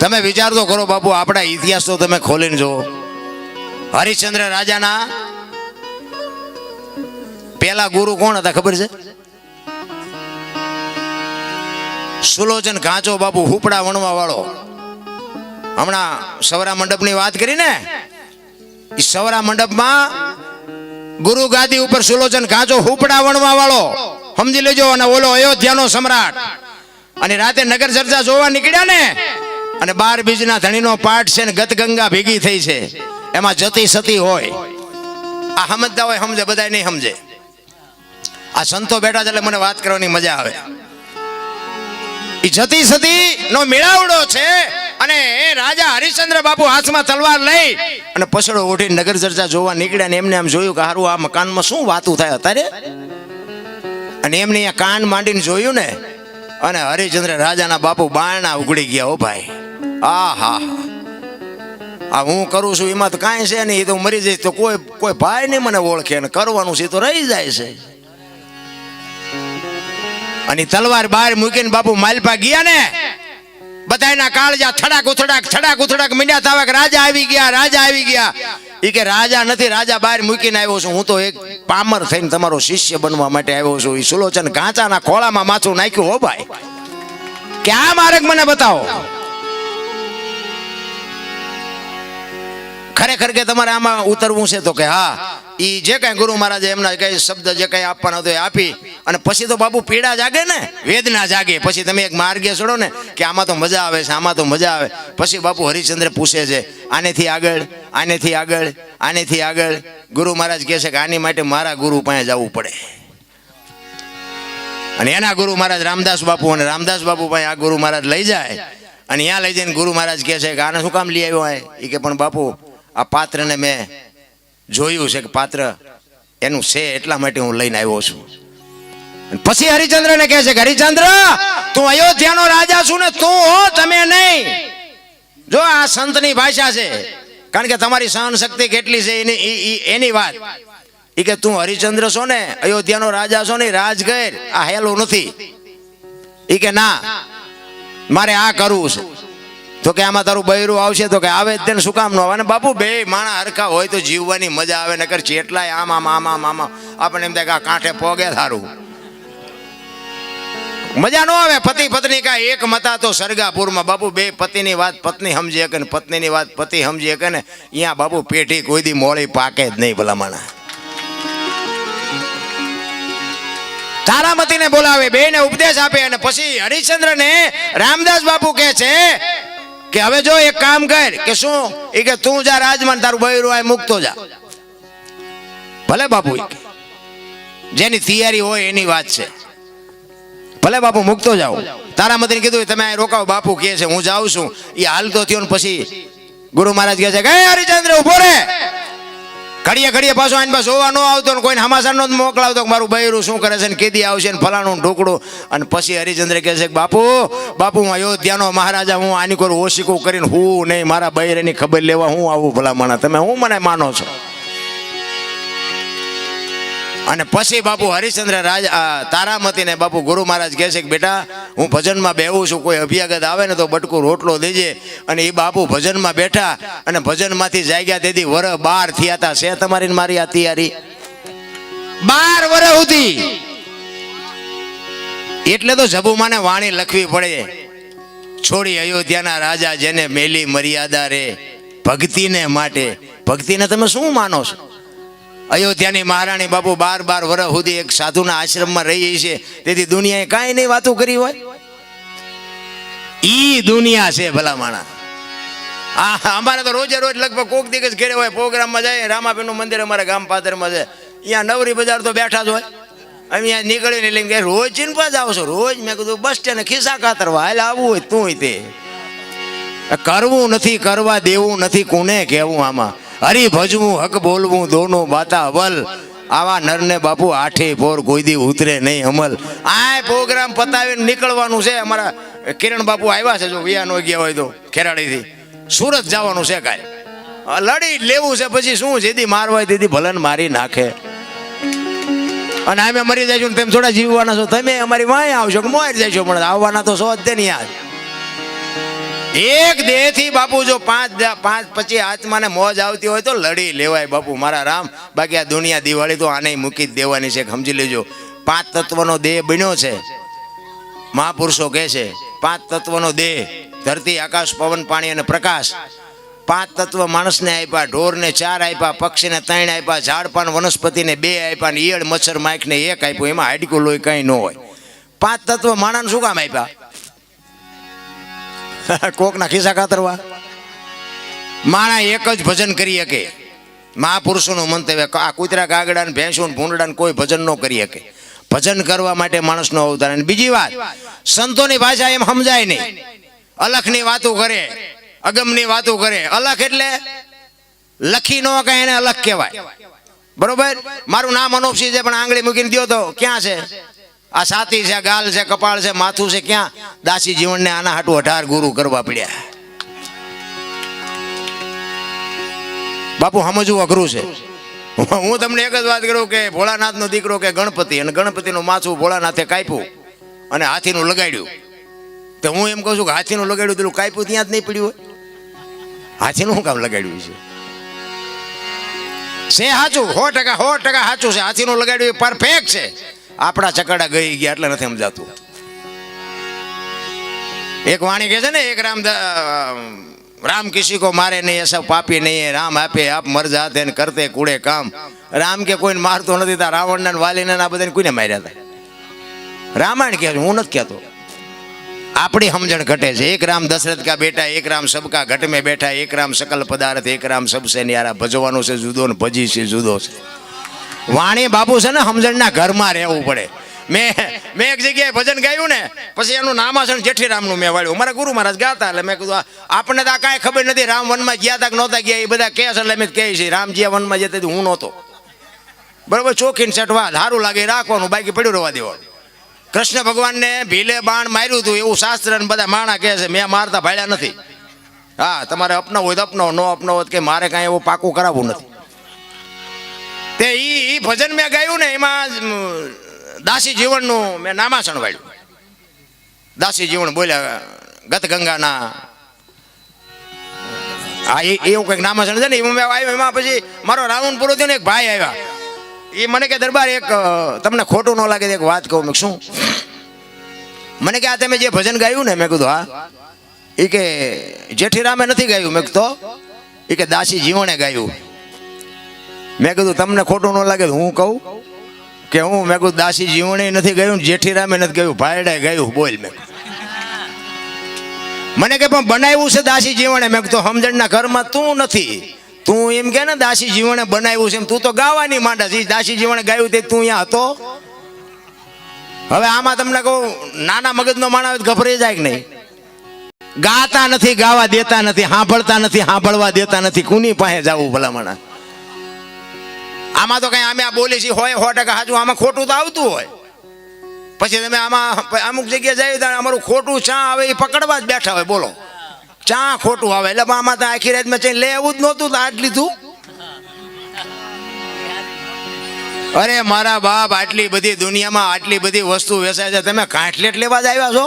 તમે વિચાર તો કરો બાપુ, આપણા ઇતિહાસ તો તમે ખોલીને જુઓ. હરિશ્ચંદ્ર રાજાના પેલા ગુરુ કોણ હતા ખબર છે? સુલોચન કાંચો બાપુ, હુપડા વણવા વાળો. હમણાં સવરા મંડપની વાત કરી ને? એ સવરા મંડપમાં ગુરુ ગાદી ઉપર સુલોચન કાંચો હુપડા વણવા વાળો. સમજી લેજો અને ઓલો અયોધ્યાનો સમ્રાટ. અને રાતે નગર ચર્ચા જોવા નીકળ્યા ને? અને બાર બીજના ધણીનો પાઠ છે ને ગત ગંગા ભેગી થઈ છે. એમાં જતી સતી હોય. આ સમજતા હોય, સમજે બધા નહીં સમજે. આ સંતો બેઠા છે એટલે મને વાત કરવાની મજા આવે. એ જતી સતી નો મેળાવડો છે અને એ રાજા હરિશ્ચંદ્ર બાપુ હાથમાં તલવાર લઈ અને પછડો ઉઠી નગર ચર્ચા જોવા નીકળ્યા ને એમને આમ જોયું કે હારું આ મકાનમાં શું વાતું થાય અત્યારે અને એમને કાન માંડીને જોયું ને, અને હરિચંદ્ર રાજાના બાપુ બારણા ઉગડી ગયા, ઓ ભાઈ. આ હા આ હું કરું છું, એમાં તો કાંઈ છે નહીં, એ તો મરી જઈશ, તો કોઈ કોઈ ભાઈ નહીં મને ઓળખે ને કરવાનું છે તો રહી જાય છે. અને તલવાર બહાર મૂકીને બાપુ માલપા ગયા ને, બધાયના કાળજા થડાક ઉથડાક થડાક ઉથડાક મીંડ્યા તાવા રાજા આવી ગયા, રાજા આવી ગયા. એ કે રાજા નથી, રાજા બહાર મૂકીને આવ્યો છું, હું તો એક પામર થઈને તમારો શિષ્ય બનવા માટે આવ્યો છું. એ સુલોચન કાંચાના ખોળામાં માથું નાખ્યું, હો ભાઈ. કે આ માર્ગ મને બતાવો? ખરેખર કે તમારે આમાં ઉતરવું છે તો કે હા, ઈ જે કાંઈ ગુરુ મહારાજે એમના કઈ શબ્દ જે કાંઈ આપવાનો હતો એ આપી અને પછી તો બાપુ પીડા જાગે ને, વેદના જાગે. પછી તમે એક માર્ગે છોડો ને કે આમાં તો મજા આવે છે, આમાં તો મજા આવે. પછી બાપુ હરિચંદ્ર પૂછે છે, આનેથી આગળ આનેથી આગળ આનેથી આગળ? ગુરુ મહારાજ કહે છે કે, આની માટે મારા ગુરુ પાસે જવું પડે. અને એના ગુરુ મહારાજ રામદાસ બાપુ અને રામદાસ બાપુ પાસે આ ગુરુ મહારાજ લઈ જાય. અને ત્યાં લઈ જઈને ગુરુ મહારાજ કહે છે કે, આને શું કામ લઈ આવ્યો એ કે, પણ બાપુ આ પાત્રને મેં જોયું છે કે પાત્ર એનું છે એટલા માટે હું લઈને આવ્યો છું. પછી હરિચંદ્રને કહે છે કે, હરિચંદ્ર, તું અયોધ્યાનો રાજા છું ને તું હો, તમે નહીં. જો આ સંતની ભાષા છે, કારણ કે તમારી સહન શક્તિ કેટલી છે એની એની વાત. એ કે, તું હરિચંદ્ર છો ને, અયોધ્યાનો રાજા છો ને રાજ કર આ હેલું નથી. એ કે, ના, મારે આ કરવું છે. તો કે આમાં તારું બૈરું આવશે તો કે આવે તેને શું કામ ન આવે? અને બાપુ, બે માણા હરખા હોય તો જીવવાની મજા આવે, નકર ચેટલાય આમ આમ આમ આમ આમ. આપણને એમ થાય કે કાંઠે પોગે સારું મજા ન આવે, પતિ પત્ની કા એક મતા તો સરગાપુરમાં. બાપુ, બે પતિની વાત પત્ની સમજી શકે ને, પત્નીની વાત પતિ સમજી શકે ને અહીંયા બાપુ પેઢી કોઈ દી મોળી પાકે જ નહીં ભલામણા. તારામતીને બોલાવે બેને ઉપદેશ આપે અને પછી હરિશ્ચંદ્રને રામદાસ બાપુ કહે છે કે હવે જો એક કામ કર કે શું? એ કે તું જા રાજમાન, તારું બૈરું આય મૂકતો જા. ભલે બાપુ જેની તૈયારી હોય એની વાત છે. ભલે બાપુ મૂકતો જાઓ. તારામતીને કીધું તમે અહીં રોકાવો બાપુ કહે છે, હું જાઉં છું. એ હાલતો થયો ને પછી ગુરુ મહારાજ કહે છે કે, "એ હરિચંદ્ર ઊભો રે. ઘડીએ ઘડીએ પાછો આની પાસે જોવા ન આવતો ને કોઈને હમાસર નો મોકલાવતો કે મારું બૈરું શું કરે છે ને કેદી આવશે ને ફલાણું ઢોકડું અને પછી હરિચંદ્ર કહે છે કે બાપુ બાપુ હું અયોધ્યાનો મહારાજા, હું આની કોઈ ઓશિકું કરીને હું નહીં, મારા બૈરાની ખબર લેવા હું આવું ભલામણા તમે હું મને માનો છો? અને પછી બાપુ હરિશ્ચંદ્ર રાજ તારામતી તારામતીને બાપુ ગુરુ મહારાજ કહે છે કે બેટા, હું ભજનમાં બેહું છું, કોઈ અભ્યાગત આવે ને તો બટકું રોટલો દેજે. અને એ બાપુ ભજનમાં બેઠા અને ભજનમાંથી જાગ્યા, તેથી વર બાર થયા હતા છે તમારી મારી આ તૈયારી? બાર વર સુધી. એટલે તો જબુમાને વાણી લખવી પડે. છોડી અયોધ્યાના રાજા જેને મેલી મર્યાદા રે, ભક્તિને માટે. ભક્તિને તમે શું માનો છો? અયોધ્યાની મહારાણી બાપુ બાર બાર વર્ષ સુધી એક સાધુના આશ્રમમાં રહી છે. તેથી દુનિયાએ કાંઈ નહીં વાતો કરી હોય. ઈ દુનિયા છે ભલા માણા. આ અમારે તો રોજે રોજ લગભગ કોક દિવસ ઘેરે હોય, પ્રોગ્રામમાં જાય, રામાપીરનું મંદિર અમારા ગામ પાદરમાં છે. અહીંયા નવરી બજાર તો બેઠા જ હોય. અહીંયા નીકળીને લઈને ગયા, રોજ ચીનપા જાવ છો, રોજ. મેં કીધું, બસ સ્ટેન્ડ ખિસ્સા કાતરવા હાલ આવવું હોય તું તે. કરવું નથી, કરવા દેવું નથી, કોને કહેવું આમાં? હરી ભજવું હક બોલવું, દોનો બાતા અવલ આવા નરને બાપુ આઠે પોર કોઈ દી ઉતરે નહીં અમલ આ પ્રોગ્રામ પતાવીને નીકળવાનું છે. અમારા કિરણ બાપુ આવ્યા છે જો વિયા નો ગયા હોય તો ખેરાડીથી સુરત જવાનું છે કાંઈ લડી લેવું છે. પછી શું જેથી મારવાય તેથી ભલન મારી નાખે. અને અમે મરી જઈશું તેમ થોડા જીવવાના છો. તમે અમારી વાંય આવશો કે મોર જઈશો પણ આવવાના તો સો જ નહીં યાદ એક દેહથી બાપુ જો પાંચ પાંચ પછી આત્માને મોજ આવતી હોય તો લડી લેવાય બાપુ, મારા રામ. બાકી આ દુનિયા દિવાળી તો આને મૂકી જ દેવાની છે, સમજી લેજો. પાંચ તત્વનો દેહ બન્યો છે. મહાપુરુષો કહે છે, પાંચ તત્વનો દેહ, ધરતી, આકાશ, પવન, પાણી અને પ્રકાશ. પાંચ તત્વ માણસને આપ્યા, ઢોરને ચાર આપ્યા, પક્ષીને ત્રણ આપ્યા, ઝાડ પાન વનસ્પતિને બે આપ્યા ને ઈયળ, મચ્છર માઇકને એક આપ્યું. એમાં હાડકું લોહી કંઈ ન હોય. પાંચ તત્વ માણસને શું કામ આપ્યા? કોકના ખિસ્સા કાતરવા માણા એક જ ભજન કરી શકે. મહાપુરુષોનું મંતવ્ય આ કૂતરા કાગડા ને ભેંસું ભૂંડડા કોઈ ભજન ન કરી શકે. ભજન કરવા માટે માણસનો અવતાર. બીજી વાત, સંતોની ભાષા એમ સમજાય નહીં. અલખની વાતો કરે, અગમની વાતો કરે. અલખ એટલે લખી નો કઈ એને અલખ કહેવાય. બરોબર? મારું નામ અનોપસિંહ છે, પણ આંગળી મૂકીને દો તો ક્યાં છે? આ સાથી છે, ગાલ છે, કપાળ છે, માથું છે, ક્યાં? દાસી જીવનને આના હાટું અઢાર ગુરુ કરવા પડ્યા. બાપુ, સમજવું અઘરું છે. હું તમને એક જ વાત કરું કે ભોળાનાથનો દીકરો કે ગણપતિ, અને ગણપતિનું માથું ભોળાનાથે કાપ્યું અને હાથીનું લગાડ્યું. તો હું એમ કહું છું કે હાથીનું લગાડ્યું પેલું કાપ્યું ત્યાં જ નહીં પડ્યું હોય? હાથીનું શું કામ લગાડ્યું છે? છે સાચું? સો ટકા સો ટકા સાચું છે. હાથીનું લગાડ્યું પરફેક્ટ છે. આપણા ચકડા ગઈ ગયા એટલે નથી સમજાતું. એક વાણી કહે છે ને, એક રામ રામ કિસી કો મારે નહીં સબ પાપી નહીં રામ આપે, આપ મરજા તેને કરતે કુડે કામ. રામ કે કોઈને મારતો નથી, તા રાવણને ને વાલીને આ બધાને કોઈને માર્યા હતા રામાયણ કહે હું નથી કહેતો. આપણી સમજણ ઘટે છે, એક રામ દશરથ કા બેટા, એક રામ સબકા ઘટ મેં બેઠા, એક રામ સકલ પદાર્થ, એક રામ સબસે ન્યારા ભજવાનું છે, જુદો ને ભજી છે, જુદો છે. વાણી બાપુ છે ને સમજણના ઘરમાં રહેવું પડે. મેં મેં એક જગ્યાએ ભજન ગાયું ને, પછી એનું નામાસણ જેઠીરામનું મેં વાળ્યું. મારા ગુરુ મહારાજ ગાતા એટલે મેં કીધું આપણને તો આ કાંઈ ખબર નથી, રામ વનમાં ગયા તા નહોતા ગયા, એ બધા કહે છે એટલે મેં કહે છે રામજી વનમાં જતા હું નહોતો. બરોબર, ચોખીને સેટવા સારું લાગે, રાખવાનું, બાકી પડ્યું રહેવા દેવાનું. કૃષ્ણ ભગવાનને ભીલે બાણ માર્યું હતું એવું શાસ્ત્ર બધા માણા કહે છે, મેં મારતા ભાડ્યા નથી. હા, તમારે અપનાવ હોય તો અપનાવો, ન અપનાવો કે મારે કાંઈ એવું પાકું કરાવવું નથી. તે ઈ ભજન મેં ગાયું ને એમાં દાસી જીવનનું મેં નામાસણ વાળ્યું. દાસી જીવન બોલ્યા, ગત ગંગાના હા એ, એવું કંઈક નામાસણ છે ને, એમાં મેં આવ્યો, એમાં પછી મારો રાઉન્ડ પૂરો થયો ને એક ભાઈ આવ્યા. એ મને કે, દરબાર એક તમને ખોટું ન લાગે એક વાત કહું. મેં શું? મને કે, આ તમે જે ભજન ગાયું ને, મેં કીધું, હા. એ કે, જેઠીરામે નથી ગાયું. મેં તો? એ કે, દાસી જીવણે ગાયું. મેં કીધું, તમને ખોટું ન લાગે હું કહું કે હું, મેં કીધું દાસી જીવણે નથી ગયું, જેઠીરામે નથી ગયું ભાઈડાએ ગયું, બોલ મેં. મને કે, પણ બનાવ્યું છે દાસી જીવણે મેં કીધું, સમજણના ઘરમાં તું નથી. તું એમ કે ને દાસી જીવણે બનાવ્યું છે તું તો ગાવાની માંડા છે. દાસી જીવણે ગાયું તે તું અહીંયા હતો. હવે આમાં તમને કહું, નાના મગજનો માણસ ગભરાઈ જાય કે નહીં? ગાતા નથી, ગાવા દેતા નથી, સાંભળતા નથી, સાંભળવા દેતા નથી. કુની પાસે જવું ભલામણા? આમાં તો કઈ અમે આ બોલી છીએ, હોય, સો ટકા હાજુ આમાં ખોટું તો આવતું હોય. પછી તમે આમાં અમુક જગ્યાએ જાય ત્યારે અમારું ખોટું ચા આવે એ પકડવા જ બેઠા હોય, બોલો. ચા ખોટું આવે, એટલે આમાં તો આખી રાત મેં લે એવું જ નહોતું આજ લીધું. અરે મારા બાપ આટલી બધી દુનિયામાં આટલી બધી વસ્તુ વેચાય છે, તમે કાંઠલેટ લેવા જ આવ્યા છો?